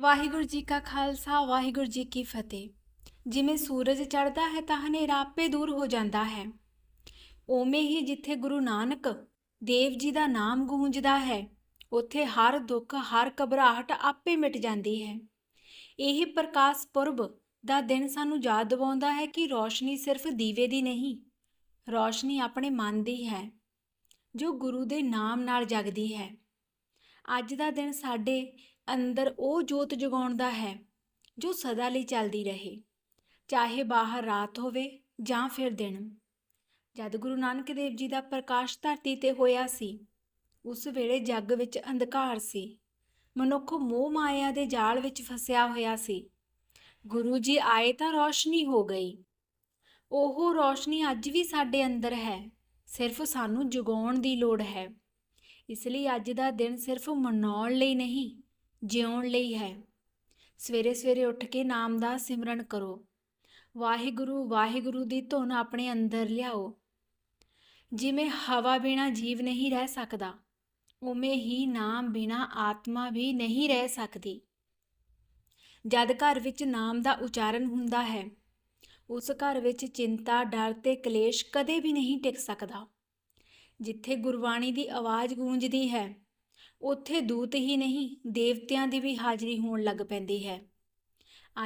ਵਾਹਿਗੁਰੂ ਜੀ ਕਾ ਖਾਲਸਾ, ਵਾਹਿਗੁਰੂ ਜੀ ਕੀ ਫਤਿਹ। ਜਿਵੇਂ ਸੂਰਜ ਚੜ੍ਹਦਾ ਹੈ ਤਾਂ ਹਨੇਰਾ ਆਪੇ ਦੂਰ ਹੋ ਜਾਂਦਾ ਹੈ। ਉਵੇਂ ਹੀ ਜਿੱਥੇ ਗੁਰੂ ਨਾਨਕ ਦੇਵ ਜੀ ਦਾ ਨਾਮ ਗੂੰਜਦਾ ਹੈ, ਉੱਥੇ ਹਰ ਦੁੱਖ, ਹਰ ਘਬਰਾਹਟ ਆਪੇ ਮਿਟ ਜਾਂਦੀ ਹੈ। ਇਹ ਪ੍ਰਕਾਸ਼ ਪੁਰਬ ਦਾ ਦਿਨ ਸਾਨੂੰ ਯਾਦ ਦਿਵਾਉਂਦਾ ਹੈ ਕਿ ਰੋਸ਼ਨੀ ਸਿਰਫ ਦੀਵੇ ਦੀ ਨਹੀਂ, ਰੋਸ਼ਨੀ ਆਪਣੇ ਮਨ ਦੀ ਹੈ, ਜੋ ਗੁਰੂ ਦੇ ਨਾਮ ਨਾਲ ਜਗਦੀ ਹੈ। ਅੱਜ ਦਾ ਦਿਨ ਸਾਡੇ ਅੰਦਰ ਉਹ ਜੋਤ ਜਗਾਉਣ ਦਾ ਹੈ, ਜੋ ਸਦਾ ਲਈ ਚੱਲਦੀ ਰਹੇ। ਚਾਹੇ ਬਾਹਰ ਰਾਤ ਹੋਵੇ ਜਾਂ ਫਿਰ ਦਿਨ। ਜਦ ਗੁਰੂ ਨਾਨਕ ਦੇਵ ਜੀ ਦਾ ਪ੍ਰਕਾਸ਼ ਧਰਤੀ ਤੇ ਹੋਇਆ ਸੀ, ਉਸ ਵੇਲੇ ਜੱਗ ਵਿੱਚ ਅੰਧਕਾਰ ਸੀ। ਮਨੁੱਖ ਮੋਹ ਮਾਇਆ ਦੇ ਜਾਲ ਵਿੱਚ ਫਸਿਆ ਹੋਇਆ ਸੀ। ਗੁਰੂ ਜੀ ਆਏ ਤਾਂ ਰੋਸ਼ਨੀ ਹੋ ਗਈ। ਉਹ ਰੋਸ਼ਨੀ ਅੱਜ ਵੀ ਸਾਡੇ ਅੰਦਰ ਹੈ, ਸਿਰਫ ਸਾਨੂੰ ਜਗਾਉਣ ਦੀ ਲੋੜ ਹੈ। ਇਸ ਲਈ ਅੱਜ ਦਾ ਦਿਨ ਸਿਰਫ ਮਨਾਉਣ ਲਈ ਨਹੀਂ ਜਿਉਣ ਲਈ ਹੈ। ਸਵੇਰੇ ਸਵੇਰੇ ਉੱਠ ਕੇ ਨਾਮ ਦਾ ਸਿਮਰਨ ਕਰੋ। ਵਾਹਿਗੁਰੂ ਵਾਹਿਗੁਰੂ ਦੀ ਧੁਨ ਆਪਣੇ ਅੰਦਰ ਲਿਆਓ। ਜਿਵੇਂ ਹਵਾ ਬਿਨਾ ਜੀਵ ਨਹੀਂ ਰਹਿ ਸਕਦਾ, ਉਵੇਂ ਹੀ ਨਾਮ ਬਿਨਾ ਆਤਮਾ ਵੀ ਨਹੀਂ ਰਹਿ ਸਕਦੀ। ਜਦ ਘਰ ਵਿੱਚ ਨਾਮ ਦਾ ਉਚਾਰਨ ਹੁੰਦਾ ਹੈ, ਉਸ ਘਰ ਵਿੱਚ ਚਿੰਤਾ, ਡਰ ਤੇ ਕਲੇਸ਼ ਕਦੇ ਵੀ ਨਹੀਂ ਟਿਕ ਸਕਦਾ। ਜਿੱਥੇ ਗੁਰਬਾਣੀ ਦੀ ਆਵਾਜ਼ ਗੂੰਜਦੀ ਹੈ ਉੱਥੇ ਦੂਤ ਹੀ ਨਹੀਂ, ਦੇਵਤਿਆਂ ਦੀ ਵੀ ਹਾਜ਼ਰੀ ਹੋਣ ਲੱਗ ਪੈਂਦੀ ਹੈ।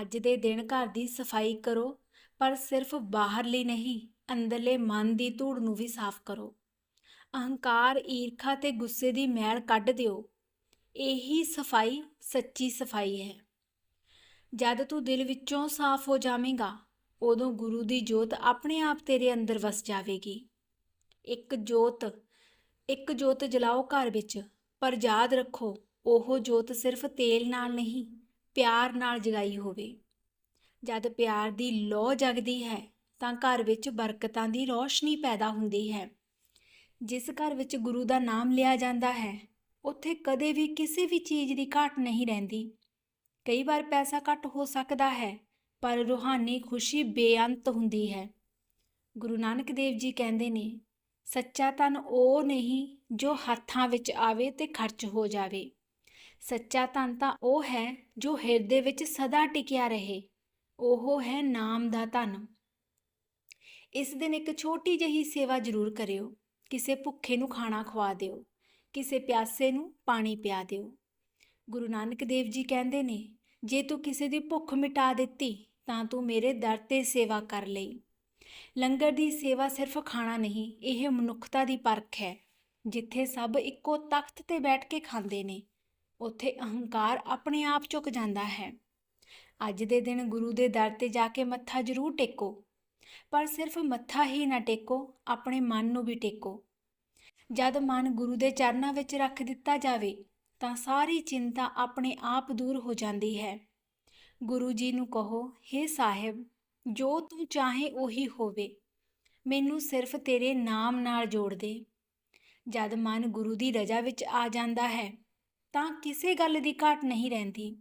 ਅੱਜ ਦੇ ਦਿਨ ਘਰ ਦੀ ਸਫ਼ਾਈ ਕਰੋ, ਪਰ ਸਿਰਫ ਬਾਹਰਲੀ ਨਹੀਂ, ਅੰਦਰਲੇ ਮਨ ਦੀ ਧੂੜ ਨੂੰ ਵੀ ਸਾਫ਼ ਕਰੋ। ਅਹੰਕਾਰ, ਈਰਖਾ ਤੇ ਗੁੱਸੇ ਦੀ ਮੈਲ ਕੱਢ ਦਿਓ। ਇਹੀ ਸਫ਼ਾਈ ਸੱਚੀ ਸਫ਼ਾਈ ਹੈ। ਜਦ ਤੂੰ ਦਿਲ ਵਿੱਚੋਂ ਸਾਫ਼ ਹੋ ਜਾਵੇਂਗਾ, ਉਦੋਂ ਗੁਰੂ ਦੀ ਜੋਤ ਆਪਣੇ ਆਪ ਤੇਰੇ ਅੰਦਰ ਵਸ ਜਾਵੇਗੀ। ਇੱਕ ਜੋਤ ਇੱਕ ਜੋਤ ਜਲਾਓ ਘਰ ਵਿੱਚ। ਪਰ ਯਾਦ ਰੱਖੋ, ਉਹ ਜੋਤ ਸਿਰਫ ਤੇਲ ਨਾਲ ਨਹੀਂ, ਪਿਆਰ ਨਾਲ ਜਗਾਈ ਹੋਵੇ। ਜਦ ਪਿਆਰ ਦੀ ਲੋ ਜਗਦੀ ਹੈ, ਤਾਂ ਘਰ ਵਿੱਚ ਬਰਕਤਾਂ ਦੀ ਰੌਸ਼ਨੀ ਪੈਦਾ ਹੁੰਦੀ ਹੈ। ਜਿਸ ਘਰ ਵਿੱਚ ਗੁਰੂ ਦਾ ਨਾਮ ਲਿਆ ਜਾਂਦਾ ਹੈ, ਉੱਥੇ ਕਦੇ ਵੀ ਕਿਸੇ ਵੀ ਚੀਜ਼ ਦੀ ਘਾਟ ਨਹੀਂ ਰਹਿੰਦੀ। ਕਈ ਵਾਰ ਪੈਸਾ ਘੱਟ ਹੋ ਸਕਦਾ ਹੈ, ਪਰ ਰੂਹਾਨੀ ਖੁਸ਼ੀ ਬੇਅੰਤ ਹੁੰਦੀ ਹੈ। ਗੁਰੂ ਨਾਨਕ ਦੇਵ ਜੀ ਕਹਿੰਦੇ ਨੇ ਸੱਚਾ ਧਨ ਉਹ ਨਹੀਂ ਜੋ ਹੱਥਾਂ ਵਿੱਚ ਆਵੇ ਤੇ ਖਰਚ ਹੋ ਜਾਵੇ। ਸੱਚਾ ਧਨ ਤਾਂ ਉਹ ਹੈ ਜੋ ਹਿਰਦੇ ਵਿੱਚ ਸਦਾ ਟਿਕਿਆ ਰਹੇ। ਉਹ ਹੈ ਨਾਮ ਦਾ ਧਨ। ਇਸ ਦਿਨ ਇੱਕ ਛੋਟੀ ਜਿਹੀ ਸੇਵਾ ਜ਼ਰੂਰ ਕਰਿਓ। ਕਿਸੇ ਭੁੱਖੇ ਨੂੰ ਖਾਣਾ ਖਵਾ ਦਿਓ। ਕਿਸੇ ਪਿਆਸੇ ਨੂੰ ਪਾਣੀ ਪਿਆ ਦਿਓ। ਗੁਰੂ ਨਾਨਕ ਦੇਵ ਜੀ ਕਹਿੰਦੇ ਨੇ, ਜੇ ਤੂੰ ਕਿਸੇ ਦੀ ਭੁੱਖ ਮਿਟਾ ਦਿੱਤੀ, ਤਾਂ ਤੂੰ ਮੇਰੇ ਦਰ ਤੇ ਸੇਵਾ ਕਰ ਲਈ। ਲੰਗਰ ਦੀ ਸੇਵਾ ਸਿਰਫ ਖਾਣਾ ਨਹੀਂ, ਇਹ ਮਨੁੱਖਤਾ ਦੀ ਪਰਖ ਹੈ, ਜਿੱਥੇ ਸਭ ਇੱਕੋ ਤਖਤ ਤੇ ਬੈਠ ਕੇ ਖਾਂਦੇ ਨੇ, ਉੱਥੇ ਅਹੰਕਾਰ ਆਪਣੇ ਆਪ ਝੁਕ ਜਾਂਦਾ ਹੈ। ਅੱਜ ਦੇ ਦਿਨ ਗੁਰੂ ਦੇ ਦਰ ਤੇ ਜਾ ਕੇ ਮੱਥਾ ਜ਼ਰੂਰ ਟੇਕੋ, ਪਰ ਸਿਰਫ ਮੱਥਾ ਹੀ ਨਾ ਟੇਕੋ, ਆਪਣੇ ਮਨ ਨੂੰ ਵੀ ਟੇਕੋ। ਜਦ ਮਨ ਗੁਰੂ ਦੇ ਚਰਨਾਂ ਵਿੱਚ ਰੱਖ ਦਿੱਤਾ ਜਾਵੇ, ਤਾਂ ਸਾਰੀ ਚਿੰਤਾ ਆਪਣੇ ਆਪ ਦੂਰ ਹੋ ਜਾਂਦੀ ਹੈ। ਗੁਰੂ ਜੀ ਨੂੰ ਕਹੋ हे ਸਾਹਿਬ ਜੋ ਤੂੰ ਚਾਹੇ ਉਹੀ ਹੋਵੇ, ਮੈਨੂੰ ਸਿਰਫ ਤੇਰੇ ਨਾਮ ਨਾਲ ਜੋੜ ਦੇ। ਜਦ ਮਨ ਗੁਰੂ ਦੀ ਰਜ਼ਾ ਵਿੱਚ ਆ ਜਾਂਦਾ ਹੈ, ਤਾਂ ਕਿਸੇ ਗੱਲ ਦੀ ਘਾਟ ਨਹੀਂ ਰਹਿੰਦੀ।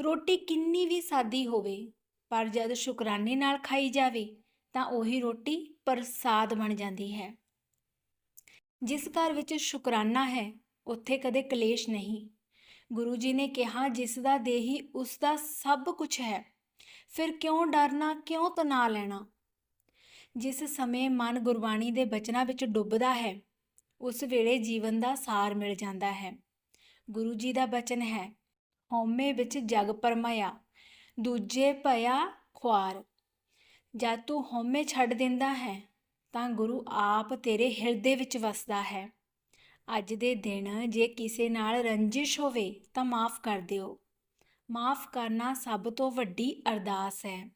ਰੋਟੀ ਕਿੰਨੀ ਵੀ ਸਾਦੀ ਹੋਵੇ, ਪਰ ਜਦ ਸ਼ੁਕਰਾਨੇ ਨਾਲ ਖਾਈ ਜਾਵੇ, ਤਾਂ ਉਹੀ ਰੋਟੀ ਪ੍ਰਸਾਦ ਬਣ ਜਾਂਦੀ ਹੈ। ਜਿਸ ਘਰ ਵਿੱਚ ਸ਼ੁਕਰਾਨਾ ਹੈ, ਉੱਥੇ ਕਦੇ ਕਲੇਸ਼ ਨਹੀਂ। ਗੁਰੂ ਜੀ ਨੇ ਕਿਹਾ, ਜਿਸ ਦਾ ਦੇਹੀ, ਉਸ ਦਾ ਸਭ ਕੁਝ ਹੈ। ਫਿਰ ਕਿਉਂ ਡਰਨਾ, ਕਿਉਂ ਤਣਾ ਲੈਣਾ? ਜਿਸ ਸਮੇਂ ਮਨ ਗੁਰਬਾਣੀ ਦੇ ਬਚਨਾਂ ਵਿੱਚ ਡੁੱਬਦਾ ਹੈ, ਉਸ ਵੇਲੇ ਜੀਵਨ ਦਾ ਸਾਰ ਮਿਲ ਜਾਂਦਾ ਹੈ। ਗੁਰੂ ਜੀ ਦਾ ਬਚਨ ਹੈ, ਹਉਮੈ ਵਿੱਚ ਜਗ ਪਰਮਾਇਆ, ਦੂਜੇ ਭਇਆ ਖੁਆਰ। ਜਦ ਤੂੰ ਹਉਮੈ ਛੱਡ ਦਿੰਦਾ ਹੈ, ਤਾਂ ਗੁਰੂ ਆਪ ਤੇਰੇ ਹਿਰਦੇ ਵਿੱਚ ਵਸਦਾ ਹੈ। ਅੱਜ ਦੇ ਦਿਨ ਜੇ ਕਿਸੇ ਨਾਲ ਰੰਜਿਸ਼ ਹੋਵੇ, ਤਾਂ ਮਾਫ ਕਰ ਦਿਓ। ਮਾਫ ਕਰਨਾ ਸਭ ਤੋਂ ਵੱਡੀ ਅਰਦਾਸ ਹੈ।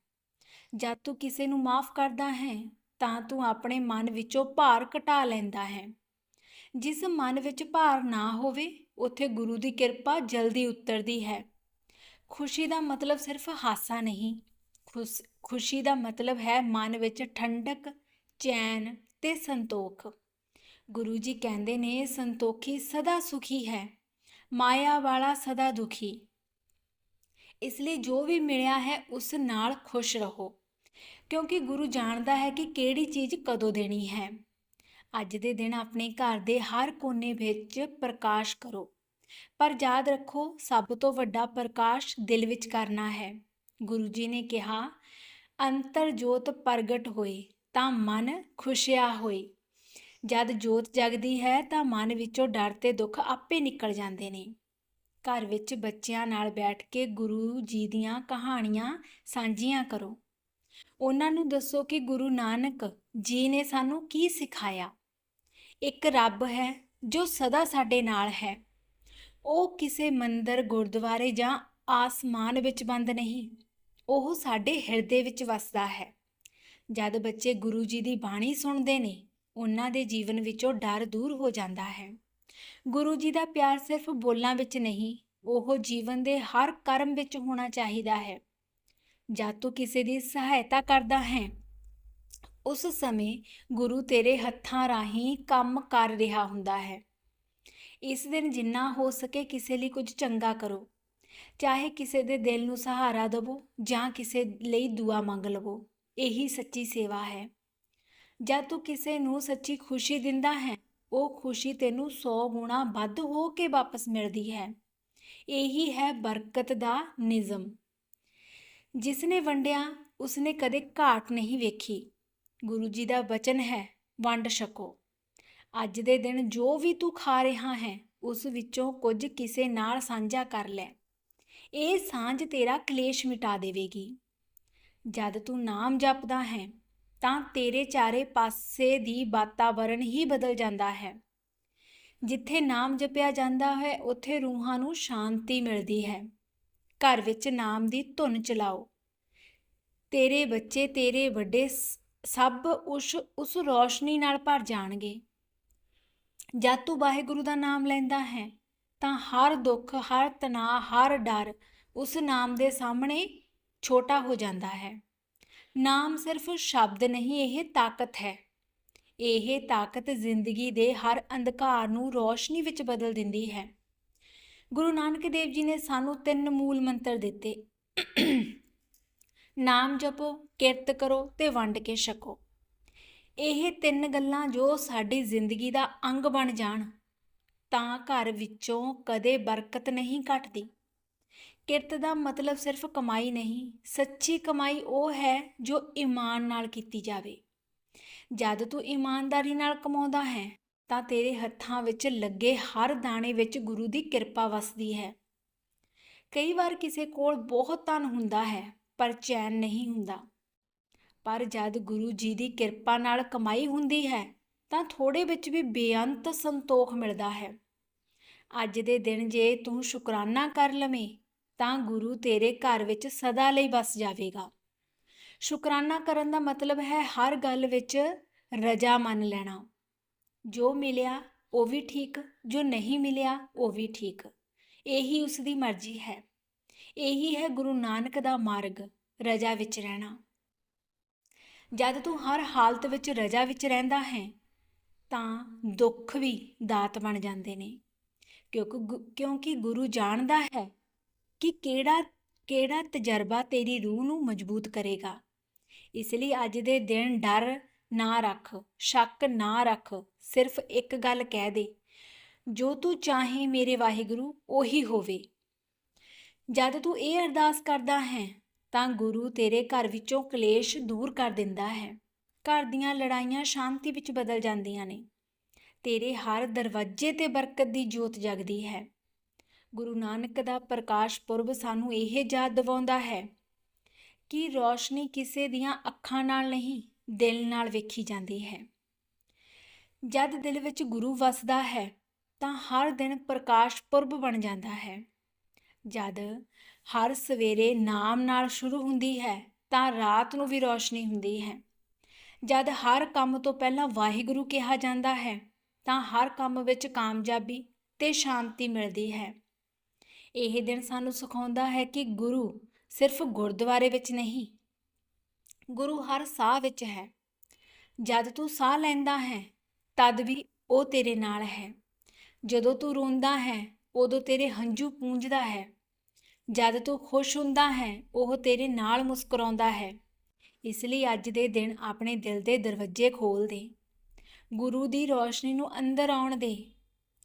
ਜਦ ਤੂੰ ਕਿਸੇ ਨੂੰ ਮਾਫ ਕਰਦਾ ਹੈ, ਤਾਂ ਤੂੰ ਆਪਣੇ ਮਨ ਵਿੱਚੋਂ ਭਾਰ ਘਟਾ ਲੈਂਦਾ ਹੈ। ਜਿਸ ਮਨ ਵਿੱਚ ਭਾਰ ਨਾ ਹੋਵੇ, ਉੱਥੇ ਗੁਰੂ ਦੀ ਕਿਰਪਾ ਜਲਦੀ ਉਤਰਦੀ ਹੈ। ਖੁਸ਼ੀ ਦਾ ਮਤਲਬ ਸਿਰਫ ਹਾਸਾ ਨਹੀਂ, ਖੁਸ਼ੀ ਦਾ ਮਤਲਬ ਹੈ ਮਨ ਵਿੱਚ ਠੰਡਕ, ਚੈਨ ਤੇ ਸੰਤੋਖ। ਗੁਰੂ ਜੀ ਕਹਿੰਦੇ ਨੇ, ਸੰਤੋਖੀ ਸਦਾ ਸੁਖੀ ਹੈ, ਮਾਇਆ ਵਾਲਾ ਸਦਾ ਦੁਖੀ। ਇਸ ਲਈ ਜੋ ਵੀ ਮਿਲਿਆ ਹੈ ਉਸ ਨਾਲ ਖੁਸ਼ ਰਹੋ। ਕਿਉਂਕਿ ਗੁਰੂ ਜਾਣਦਾ ਹੈ ਕਿ ਕਿਹੜੀ ਚੀਜ਼ ਕਦੋਂ ਦੇਣੀ ਹੈ। ਅੱਜ ਦੇ ਦਿਨ ਆਪਣੇ ਘਰ ਦੇ ਹਰ ਕੋਨੇ ਵਿੱਚ ਪ੍ਰਕਾਸ਼ ਕਰੋ। ਪਰ ਯਾਦ ਰੱਖੋ, ਸਭ ਤੋਂ ਵੱਡਾ ਪ੍ਰਕਾਸ਼ ਦਿਲ ਵਿੱਚ ਕਰਨਾ ਹੈ। ਗੁਰੂ ਜੀ ਨੇ ਕਿਹਾ, ਅੰਤਰ ਜੋਤ ਪ੍ਰਗਟ ਹੋਏ ਤਾਂ ਮਨ ਖੁਸ਼ਿਆ ਹੋਏ ਜਦ ਜੋਤ ਜਗਦੀ ਹੈ, ਤਾਂ ਮਨ ਵਿੱਚੋਂ ਡਰ ਤੇ ਦੁੱਖ ਆਪੇ ਨਿਕਲ ਜਾਂਦੇ ਨੇ। ਘਰ ਵਿੱਚ ਬੱਚਿਆਂ ਨਾਲ ਬੈਠ ਕੇ ਗੁਰੂ ਜੀ ਦੀਆਂ ਕਹਾਣੀਆਂ ਸਾਂਝੀਆਂ ਕਰੋ। ਉਹਨਾਂ ਨੂੰ ਦੱਸੋ ਕਿ ਗੁਰੂ ਨਾਨਕ ਜੀ ਨੇ ਸਾਨੂੰ ਕੀ ਸਿਖਾਇਆ? ਇੱਕ ਰੱਬ ਹੈ ਜੋ ਸਦਾ ਸਾਡੇ ਨਾਲ ਹੈ। ਉਹ ਕਿਸੇ ਮੰਦਰ, ਗੁਰਦੁਆਰੇ ਜਾਂ ਆਸਮਾਨ ਵਿੱਚ ਬੰਦ ਨਹੀਂ। ਉਹ ਸਾਡੇ ਹਿਰਦੇ ਵਿੱਚ ਵਸਦਾ ਹੈ। ਜਦ ਬੱਚੇ ਗੁਰੂ ਜੀ ਦੀ ਬਾਣੀ ਸੁਣਦੇ ਨੇ, ਉਹਨਾਂ ਦੇ ਜੀਵਨ ਵਿੱਚੋਂ ਡਰ ਦੂਰ ਹੋ ਜਾਂਦਾ ਹੈ। ਗੁਰੂ ਜੀ ਦਾ ਪਿਆਰ ਸਿਰਫ ਬੋਲਾਂ ਵਿੱਚ ਨਹੀਂ, ਉਹ ਜੀਵਨ ਦੇ ਹਰ ਕਰਮ ਵਿੱਚ ਹੋਣਾ ਚਾਹੀਦਾ ਹੈ। ਜਦ ਤੂੰ ਕਿਸੇ ਦੀ ਸਹਾਇਤਾ ਕਰਦਾ ਹੈ, ਉਸ ਸਮੇਂ ਗੁਰੂ ਤੇਰੇ ਹੱਥਾਂ ਰਾਹੀਂ ਕੰਮ ਕਰ ਰਿਹਾ ਹੁੰਦਾ ਹੈ। ਇਸ ਦਿਨ ਜਿੰਨਾ ਹੋ ਸਕੇ ਕਿਸੇ ਲਈ ਕੁਝ ਚੰਗਾ ਕਰੋ। ਚਾਹੇ ਕਿਸੇ ਦੇ ਦਿਲ ਨੂੰ ਸਹਾਰਾ ਦੇਵੋ ਜਾਂ ਕਿਸੇ ਲਈ ਦੁਆ ਮੰਗ ਲਵੋ, ਇਹੀ ਸੱਚੀ ਸੇਵਾ ਹੈ। ਜਦ ਤੂੰ ਕਿਸੇ ਨੂੰ ਸੱਚੀ ਖੁਸ਼ੀ ਦਿੰਦਾ ਹੈ ਉਹ ਖੁਸ਼ੀ ਤੈਨੂੰ 100 ਗੁਣਾ ਵੱਧ ਹੋ ਕੇ ਵਾਪਸ ਮਿਲਦੀ ਹੈ। ਇਹੀ ਹੈ ਬਰਕਤ ਦਾ ਨਿਜ਼ਮ ਜਿਸ ਨੇ ਵੰਡਿਆ, ਉਸਨੇ ਕਦੇ ਘਾਟ ਨਹੀਂ ਵੇਖੀ। ਗੁਰੂ ਜੀ ਦਾ ਬਚਨ ਹੈ, ਵੰਡ ਛਕੋ। ਅੱਜ ਦੇ ਦਿਨ ਜੋ ਵੀ ਤੂੰ ਖਾ ਰਿਹਾ ਹੈ, ਉਸ ਵਿੱਚੋਂ ਕੁਝ ਕਿਸੇ ਨਾਲ ਸਾਂਝਾ ਕਰ ਲੈ। ਇਹ ਸਾਂਝ ਤੇਰਾ ਕਲੇਸ਼ ਮਿਟਾ ਦੇਵੇਗੀ। ਜਦ ਤੂੰ ਨਾਮ ਜਪਦਾ ਹੈ ਤਾਂ ਤੇਰੇ ਚਾਰੇ ਪਾਸੇ ਦੀ ਵਾਤਾਵਰਣ ਹੀ ਬਦਲ ਜਾਂਦਾ ਹੈ। ਜਿੱਥੇ ਨਾਮ ਜਪਿਆ ਜਾਂਦਾ ਹੈ, ਉੱਥੇ ਰੂਹਾਂ ਨੂੰ ਸ਼ਾਂਤੀ ਮਿਲਦੀ ਹੈ। ਘਰ ਵਿੱਚ ਨਾਮ ਦੀ ਧੁਨ ਚਲਾਓ। ਤੇਰੇ ਬੱਚੇ, ਤੇਰੇ ਵੱਡੇ ਸਭ ਉਸ ਉਸ ਰੋਸ਼ਨੀ ਨਾਲ ਭਰ ਜਾਣਗੇ। ਜਦ ਤੂੰ ਵਾਹਿਗੁਰੂ ਦਾ ਨਾਮ ਲੈਂਦਾ ਹੈ, ਤਾਂ ਹਰ ਦੁੱਖ, ਹਰ ਤਣਾਅ, ਹਰ ਡਰ ਉਸ ਨਾਮ ਦੇ ਸਾਹਮਣੇ ਛੋਟਾ ਹੋ ਜਾਂਦਾ ਹੈ। ਨਾਮ ਸਿਰਫ ਸ਼ਬਦ ਨਹੀਂ, ਇਹ ਤਾਕਤ ਹੈ। ਇਹ ਤਾਕਤ ਜ਼ਿੰਦਗੀ ਦੇ ਹਰ ਅੰਧਕਾਰ ਨੂੰ ਰੋਸ਼ਨੀ ਵਿੱਚ ਬਦਲ ਦਿੰਦੀ ਹੈ। ਗੁਰੂ ਨਾਨਕ ਦੇਵ ਜੀ ਨੇ ਸਾਨੂੰ ਤਿੰਨ ਮੂਲ ਮੰਤਰ ਦਿੱਤੇ। ਨਾਮ ਜਪੋ, ਕਿਰਤ ਕਰੋ ਤੇ ਵੰਡ ਕੇ ਛਕੋ। ਇਹ ਤਿੰਨ ਗੱਲਾਂ ਜੋ ਸਾਡੀ ਜ਼ਿੰਦਗੀ ਦਾ ਅੰਗ ਬਣ ਜਾਣ, ਤਾਂ ਘਰ ਵਿੱਚੋਂ ਕਦੇ ਬਰਕਤ ਨਹੀਂ ਘਟਦੀ। ਕਿਰਤ ਦਾ ਮਤਲਬ ਸਿਰਫ ਕਮਾਈ ਨਹੀਂ, ਸੱਚੀ ਕਮਾਈ ਉਹ ਹੈ ਜੋ ਈਮਾਨ ਨਾਲ ਕੀਤੀ ਜਾਵੇ। ਜਦ ਤੂੰ ਇਮਾਨਦਾਰੀ ਨਾਲ ਕਮਾਉਂਦਾ ਹੈ, ਤਾਂ ਤੇਰੇ ਹੱਥਾਂ ਵਿੱਚ ਲੱਗੇ ਹਰ ਦਾਣੇ ਵਿੱਚ ਗੁਰੂ ਦੀ ਕਿਰਪਾ ਵਸਦੀ ਹੈ। ਕਈ ਵਾਰ ਕਿਸੇ ਕੋਲ ਬਹੁਤ ਧਨ ਹੁੰਦਾ ਹੈ, ਪਰ ਚੈਨ ਨਹੀਂ ਹੁੰਦਾ। ਪਰ ਜਦ ਗੁਰੂ ਜੀ ਦੀ ਕਿਰਪਾ ਨਾਲ ਕਮਾਈ ਹੁੰਦੀ ਹੈ, ਤਾਂ ਥੋੜੇ ਵਿੱਚ ਵੀ ਬੇਅੰਤ ਸੰਤੋਖ ਮਿਲਦਾ ਹੈ। ਅੱਜ ਦੇ ਦਿਨ ਜੇ ਤੂੰ ਸ਼ੁਕਰਾਨਾ ਕਰ ਲਵੇਂ ਤਾਂ ਗੁਰੂ ਤੇਰੇ ਘਰ ਵਿੱਚ ਸਦਾ ਲਈ ਵਸ ਜਾਵੇਗਾ। ਸ਼ੁਕਰਾਨਾ ਕਰਨ ਦਾ ਮਤਲਬ ਹੈ ਹਰ ਗੱਲ ਵਿੱਚ ਰਜਾ ਮੰਨ ਲੈਣਾ। ਜੋ ਮਿਲਿਆ, ਉਹ ਵੀ ਠੀਕ, ਜੋ ਨਹੀਂ ਮਿਲਿਆ, ਉਹ ਵੀ ਠੀਕ। ਇਹੀ ਉਸ ਦੀ ਮਰਜ਼ੀ ਹੈ। ਇਹੀ ਹੈ ਗੁਰੂ ਨਾਨਕ ਦਾ ਮਾਰਗ, ਰਜਾ ਵਿੱਚ ਰਹਿਣਾ। ਜਦ ਤੂੰ ਹਰ ਹਾਲਤ ਵਿੱਚ ਰਜਾ ਵਿੱਚ ਰਹਿੰਦਾ ਹੈ, ਤਾਂ ਦੁੱਖ ਵੀ ਦਾਤ ਬਣ ਜਾਂਦੇ ਨੇ। ਕਿਉਂਕਿ ਕਿਉਂਕਿ ਗੁਰੂ ਜਾਣਦਾ ਹੈ ਕਿ ਕਿਹੜਾ ਕਿਹੜਾ ਤਜਰਬਾ ਤੇਰੀ ਰੂਹ ਨੂੰ ਮਜ਼ਬੂਤ ਕਰੇਗਾ। ਇਸ ਲਈ ਅੱਜ ਦੇ ਦਿਨ ਡਰ ਨਾ ਰੱਖ, ਸ਼ੱਕ ਨਾ ਰੱਖ, ਸਿਰਫ ਇੱਕ ਗੱਲ ਕਹਿ ਦੇ। ਜੋ ਤੂੰ ਚਾਹੇ ਮੇਰੇ ਵਾਹਿਗੁਰੂ, ਉਹੀ ਹੋਵੇ। ਜਦ ਤੂੰ ਇਹ ਅਰਦਾਸ ਕਰਦਾ ਹੈ, ਤਾਂ ਗੁਰੂ ਤੇਰੇ ਘਰ ਵਿੱਚੋਂ ਕਲੇਸ਼ ਦੂਰ ਕਰ ਦਿੰਦਾ ਹੈ। ਘਰ ਦੀਆਂ ਲੜਾਈਆਂ ਸ਼ਾਂਤੀ ਵਿੱਚ ਬਦਲ ਜਾਂਦੀਆਂ ਨੇ। ਤੇਰੇ ਹਰ ਦਰਵਾਜ਼ੇ ਤੇ ਬਰਕਤ ਦੀ ਜੋਤ ਜਗਦੀ ਹੈ। ਗੁਰੂ ਨਾਨਕ ਦਾ ਪ੍ਰਕਾਸ਼ ਪੁਰਬ ਸਾਨੂੰ ਇਹ ਯਾਦ ਦਿਵਾਉਂਦਾ ਹੈ ਕਿ ਰੋਸ਼ਨੀ ਕਿਸੇ ਦੀਆਂ ਅੱਖਾਂ ਨਾਲ ਨਹੀਂ, ਦਿਲ ਨਾਲ ਵੇਖੀ ਜਾਂਦੀ ਹੈ। ਜਦ ਦਿਲ ਵਿੱਚ ਗੁਰੂ ਵਸਦਾ ਹੈ, ਤਾਂ ਹਰ ਦਿਨ ਪ੍ਰਕਾਸ਼ ਪੁਰਬ ਬਣ ਜਾਂਦਾ ਹੈ। ਜਦ ਹਰ ਸਵੇਰੇ ਨਾਮ ਨਾਲ ਸ਼ੁਰੂ ਹੁੰਦੀ ਹੈ, ਤਾਂ ਰਾਤ ਨੂੰ ਵੀ ਰੋਸ਼ਨੀ ਹੁੰਦੀ ਹੈ। ਜਦ ਹਰ ਕੰਮ ਤੋਂ ਪਹਿਲਾਂ ਵਾਹਿਗੁਰੂ ਕਿਹਾ ਜਾਂਦਾ ਹੈ, ਤਾਂ ਹਰ ਕੰਮ ਵਿੱਚ ਕਾਮਯਾਬੀ ਤੇ ਸ਼ਾਂਤੀ ਮਿਲਦੀ ਹੈ। ਇਹ ਦਿਨ ਸਾਨੂੰ ਸਿਖਾਉਂਦਾ ਹੈ ਕਿ ਗੁਰੂ ਸਿਰਫ ਗੁਰਦੁਆਰੇ ਵਿੱਚ ਨਹੀਂ, ਗੁਰੂ ਹਰ ਸਾਹ ਵਿੱਚ ਹੈ। ਜਦ ਤੂੰ ਸਾਹ ਲੈਂਦਾ ਹੈ, ਤਦ ਵੀ ਉਹ ਤੇਰੇ ਨਾਲ ਹੈ। ਜਦੋਂ ਤੂੰ ਰੋਂਦਾ ਹੈ, ਉਦੋਂ ਤੇਰੇ ਹੰਝੂ ਪੂੰਝਦਾ ਹੈ। ਜਦ ਤੂੰ ਖੁਸ਼ ਹੁੰਦਾ ਹੈ, ਉਹ ਤੇਰੇ ਨਾਲ ਮੁਸਕਰਾਉਂਦਾ ਹੈ। ਇਸ ਲਈ ਅੱਜ ਦੇ ਦਿਨ ਆਪਣੇ ਦਿਲ ਦੇ ਦਰਵਾਜ਼ੇ ਖੋਲ ਦੇ। ਗੁਰੂ ਦੀ ਰੋਸ਼ਨੀ ਨੂੰ ਅੰਦਰ ਆਉਣ ਦੇ।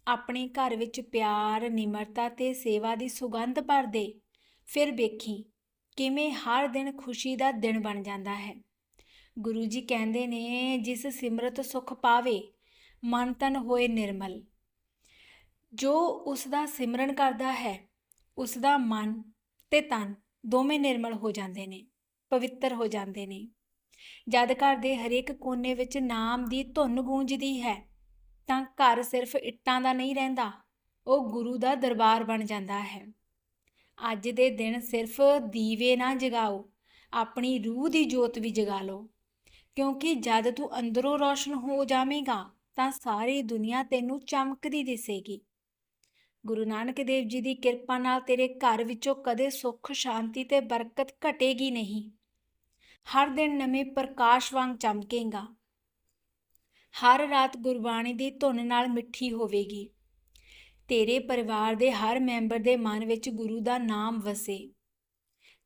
ਆਪਣੇ ਘਰ ਵਿੱਚ ਪਿਆਰ, ਨਿਮਰਤਾ ਤੇ ਸੇਵਾ ਦੀ ਸੁਗੰਧ ਭਰ ਦੇ। ਫਿਰ ਵੇਖੀ ਕਿਵੇਂ ਹਰ ਦਿਨ ਖੁਸ਼ੀ ਦਾ ਦਿਨ ਬਣ ਜਾਂਦਾ ਹੈ। ਗੁਰੂ ਜੀ ਕਹਿੰਦੇ ਨੇ, ਜਿਸ ਸਿਮਰਤ ਸੁਖ ਪਾਵੇ, ਮਨ ਤਨ ਹੋਏ ਨਿਰਮਲ। ਜੋ ਉਸ ਦਾ ਸਿਮਰਨ ਕਰਦਾ ਹੈ, ਉਸ ਦਾ ਮਨ ਤੇ ਤਨ ਦੋਵੇਂ ਨਿਰਮਲ ਹੋ ਜਾਂਦੇ ਨੇ, ਪਵਿੱਤਰ ਹੋ ਜਾਂਦੇ ਨੇ। ਜਦ ਘਰ ਦੇ ਹਰੇਕ ਕੋਨੇ ਵਿੱਚ ਨਾਮ ਦੀ ਧੁੰਨ ਗੂੰਜਦੀ ਹੈ ਤਾਂ ਘਰ ਸਿਰਫ ਇੱਟਾਂ ਦਾ ਨਹੀਂ ਰਹਿੰਦਾ, ਉਹ ਗੁਰੂ ਦਾ ਦਰਬਾਰ ਬਣ ਜਾਂਦਾ ਹੈ। ਅੱਜ ਦੇ ਦਿਨ ਸਿਰਫ ਦੀਵੇ ਨਾ ਜਗਾਓ, ਆਪਣੀ ਰੂਹ ਦੀ ਜੋਤ ਵੀ ਜਗਾ ਲਓ। ਕਿਉਂਕਿ ਜਦ ਤੂੰ ਅੰਦਰੋਂ ਰੌਸ਼ਨ ਹੋ ਜਾਵੇਂਗਾ, ਤਾਂ ਸਾਰੀ ਦੁਨੀਆ ਤੈਨੂੰ ਚਮਕਦੀ ਦਿਸੇਗੀ। ਗੁਰੂ ਨਾਨਕ ਦੇਵ ਜੀ ਦੀ ਕਿਰਪਾ ਨਾਲ ਤੇਰੇ ਘਰ ਵਿੱਚੋਂ ਕਦੇ ਸੁੱਖ, ਸ਼ਾਂਤੀ ਤੇ ਬਰਕਤ ਘਟੇਗੀ ਨਹੀਂ। ਹਰ ਦਿਨ ਨਵੇਂ ਪ੍ਰਕਾਸ਼ ਵਾਂਗ ਚਮਕੇਗਾ। ਹਰ ਰਾਤ ਗੁਰਬਾਣੀ ਦੀ ਧੁਨ ਨਾਲ ਮਿੱਠੀ ਹੋਵੇਗੀ। ਤੇਰੇ ਪਰਿਵਾਰ ਦੇ ਹਰ ਮੈਂਬਰ ਦੇ ਮਨ ਵਿੱਚ ਗੁਰੂ ਦਾ ਨਾਮ ਵਸੇ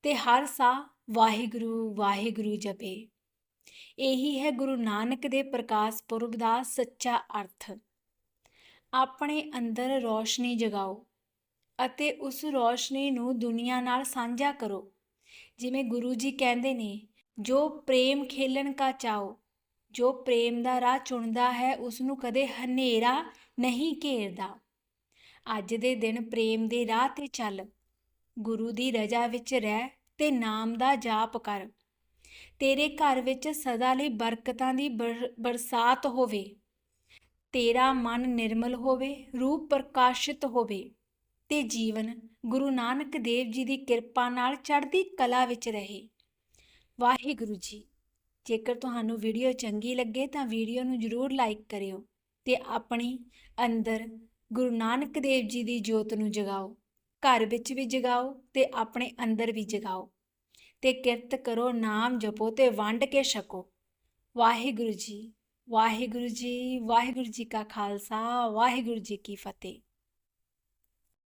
ਤੇ ਹਰ ਸਾਹ ਵਾਹਿਗੁਰੂ ਵਾਹਿਗੁਰੂ ਜਪੇ। ਇਹੀ ਹੈ ਗੁਰੂ ਨਾਨਕ ਦੇ ਪ੍ਰਕਾਸ਼ ਪੁਰਬ ਦਾ ਸੱਚਾ ਅਰਥ। ਆਪਣੇ ਅੰਦਰ ਰੋਸ਼ਨੀ ਜਗਾਓ ਅਤੇ ਉਸ ਰੋਸ਼ਨੀ ਨੂੰ ਦੁਨੀਆ ਨਾਲ ਸਾਂਝਾ ਕਰੋ। ਜਿਵੇਂ ਗੁਰੂ ਜੀ ਕਹਿੰਦੇ ਨੇ, ਜੋ ਪ੍ਰੇਮ ਖੇਲਣ ਕਾ ਚਾਹੋ ਜੋ ਪ੍ਰੇਮ ਦਾ ਰਾਹ ਚੁਣਦਾ ਹੈ ਉਸ ਨੂੰ ਕਦੇ ਹਨੇਰਾ ਨਹੀਂ ਘੇਰਦਾ। ਅੱਜ ਦੇ ਦਿਨ ਪ੍ਰੇਮ ਦੇ ਰਾਹ ਤੇ ਚੱਲ। ਗੁਰੂ ਦੀ ਰਜ਼ਾ ਵਿੱਚ ਰਹਿ ਤੇ ਨਾਮ ਦਾ ਜਾਪ ਕਰ। ਤੇਰੇ ਘਰ ਵਿੱਚ ਸਦਾ ਲਈ ਬਰਕਤਾਂ ਦੀ ਬਰ- ਬਰਸਾਤ ਹੋਵੇ। ਤੇਰਾ ਮਨ ਨਿਰਮਲ ਹੋਵੇ, ਰੂਪ ਪ੍ਰਕਾਸ਼ਿਤ ਹੋਵੇ। ਤੇ ਜੀਵਨ ਗੁਰੂ ਨਾਨਕ ਦੇਵ ਜੀ ਦੀ ਕਿਰਪਾ ਨਾਲ ਚੜ੍ਹਦੀ ਕਲਾ ਵਿੱਚ ਰਹੇ। ਵਾਹਿਗੁਰੂ ਜੀ ਜੇਕਰ ਤੁਹਾਨੂੰ ਵੀਡੀਓ ਚੰਗੀ ਲੱਗੇ ਤਾਂ ਵੀਡੀਓ ਨੂੰ ਜਰੂਰ ਲਾਈਕ ਕਰਿਓ ਤੇ ਆਪਣੀ ਅੰਦਰ ਗੁਰੂ ਨਾਨਕ ਦੇਵ ਜੀ ਦੀ ਜੋਤ ਨੂੰ ਜਗਾਓ, ਘਰ ਵਿੱਚ ਵੀ ਜਗਾਓ ਤੇ ਆਪਣੇ ਅੰਦਰ ਵੀ ਜਗਾਓ ਤੇ ਕਿਰਤ ਕਰੋ, ਨਾਮ ਜਪੋ ਤੇ ਵੰਡ ਕੇ ਛਕੋ। ਵਾਹਿਗੁਰੂ ਜੀ ਵਾਹਿਗੁਰੂ ਜੀ ਵਾਹਿਗੁਰੂ ਜੀ ਕਾ ਖਾਲਸਾ, ਵਾਹਿਗੁਰੂ ਜੀ ਕੀ ਫਤਿਹ।